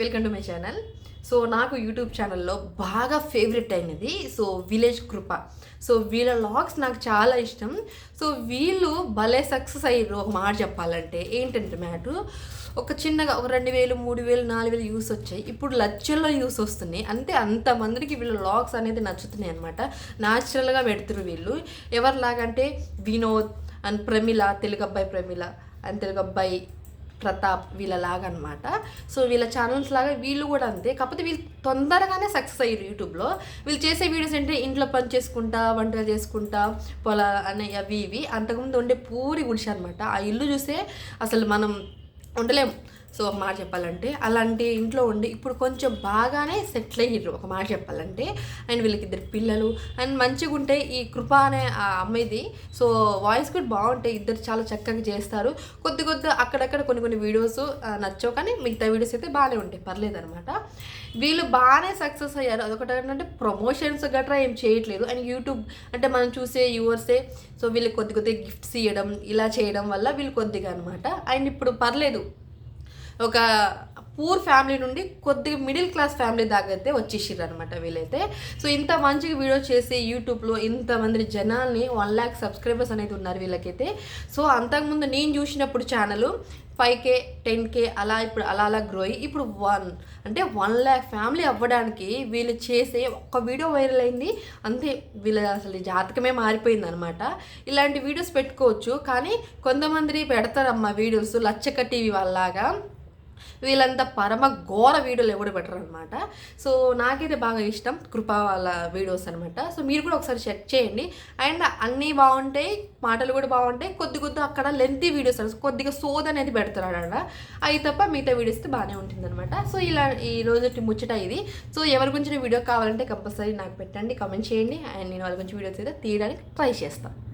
Welcome to my channel. So నాకు YouTube ఛానల్లో బాగా ఫేవరెట్ అయినది సో విలేజ్ కృప. సో వీళ్ళ లాగ్స్ నాకు చాలా ఇష్టం. సో వీళ్ళు భలే సక్సెస్ అయ్యారు. ఒక మాట చెప్పాలంటే ఏంటంటే మ్యాటర్ ఒక చిన్నగా ఒక రెండు వేలు మూడు వేలు నాలుగు వేలు యూస్ వచ్చాయి. ఇప్పుడు లక్షల్లో యూస్ వస్తున్నాయి. అంతే అంతమందికి వీళ్ళ లాగ్స్ అనేది నచ్చుతున్నాయి అనమాట న్యాచురల్గా పెడుతున్నారు వీళ్ళు. ఎవరిలాగంటే వినోద్ అండ్ ప్రమిళ తెలుగు అబ్బాయి ప్రమిళ అండ్ తెలుగు అబ్బాయి ప్రతాప్ వీళ్ళలాగా అనమాట సో వీళ్ళ ఛానల్స్ లాగా వీళ్ళు కూడా అంతే. కాకపోతే వీళ్ళు తొందరగానే సక్సెస్ అయ్యారు యూట్యూబ్లో. వీళ్ళు చేసే వీడియోస్ అంటే ఇంట్లో పని చేసుకుంటా వంటలు చేసుకుంటా పొలా అనే అవి ఇవి. అంతకుముందు ఉండే పూరి గుడిసె అనమాట. ఆ ఇల్లు చూస్తే అసలు మనం ఉండలేం. సో ఒక మాట చెప్పాలంటే అలాంటి ఇంట్లో ఉండి ఇప్పుడు కొంచెం బాగానే సెటిల్ అయ్యారు ఒక మాట చెప్పాలంటే అండ్ వీళ్ళకి ఇద్దరు పిల్లలు అండ్ మంచిగా ఉంటే ఈ కృప అనే అమ్మాయిది. సో వాయిస్ కూడా బాగుంటాయి. ఇద్దరు చాలా చక్కగా చేస్తారు. కొద్ది కొద్ది అక్కడక్కడ కొన్ని కొన్ని వీడియోస్ నచ్చవు కానీ మిగతా వీడియోస్ అయితే బాగానే ఉంటాయి. పర్లేదు అనమాట వీళ్ళు బాగానే సక్సెస్ అయ్యారు. అదొకటి ఏంటంటే ప్రమోషన్స్ గట్రా ఏం చేయట్లేదు. అండ్ యూట్యూబ్ అంటే మనం చూసే యూవర్సే సో వీళ్ళకి కొద్ది కొద్దిగా గిఫ్ట్స్ ఇవ్వడం ఇలా చేయడం వల్ల వీళ్ళు కొద్దిగా అనమాట అండ్ ఇప్పుడు పర్లేదు. ఒక పూర్ ఫ్యామిలీ నుండి కొద్దిగా మిడిల్ క్లాస్ ఫ్యామిలీ దాకా అయితే వచ్చేసారు అనమాట వీళ్ళైతే. సో ఇంత మంచిగా వీడియో చేసి యూట్యూబ్లో ఇంతమంది జనాల్ని వన్ ల్యాక్ సబ్స్క్రైబర్స్ అనేది ఉన్నారు వీళ్ళకైతే. సో అంతకుముందు నేను చూసినప్పుడు channel five K ten K అలా ఇప్పుడు అలా అలా గ్రో అయ్యి ఇప్పుడు వన్ అంటే వన్ ల్యాక్ ఫ్యామిలీ అవ్వడానికి వీళ్ళు చేసే ఒక్క వీడియో వైరల్ అయింది. అంతే వీళ్ళ అసలు జాతకమే మారిపోయింది అనమాట ఇలాంటి వీడియోస్ పెట్టుకోవచ్చు. కానీ కొంతమంది పెడతారమ్మా వీడియోస్ లచ్చక టీవీ వాళ్ళలాగా. వీళ్ళంతా పరమ ఘోర వీడియోలు ఎవడు పెట్టరు అనమాట సో నాకైతే బాగా ఇష్టం కృపా వాళ్ళ వీడియోస్ అనమాట సో మీరు కూడా ఒకసారి చెక్ చేయండి. అండ్ అన్నీ బాగుంటాయి మాటలు కూడా బాగుంటాయి. కొద్ది కొద్ది అక్కడ లెంతీ వీడియోస్ కొద్దిగా సోద్ అనేది పెడతారు అక్కడ అవి తప్ప మిగతా వీడియోస్ బాగానే ఉంటుంది అనమాట సో ఇలా ఈ రోజు ముచ్చట ఇది. సో ఎవరి గురించి వీడియో కావాలంటే కంపల్సరీ నాకు పెట్టండి కమెంట్ చేయండి. అండ్ నేను వాళ్ళ గురించి వీడియోస్ అయితే తీయడానికి ట్రై చేస్తాను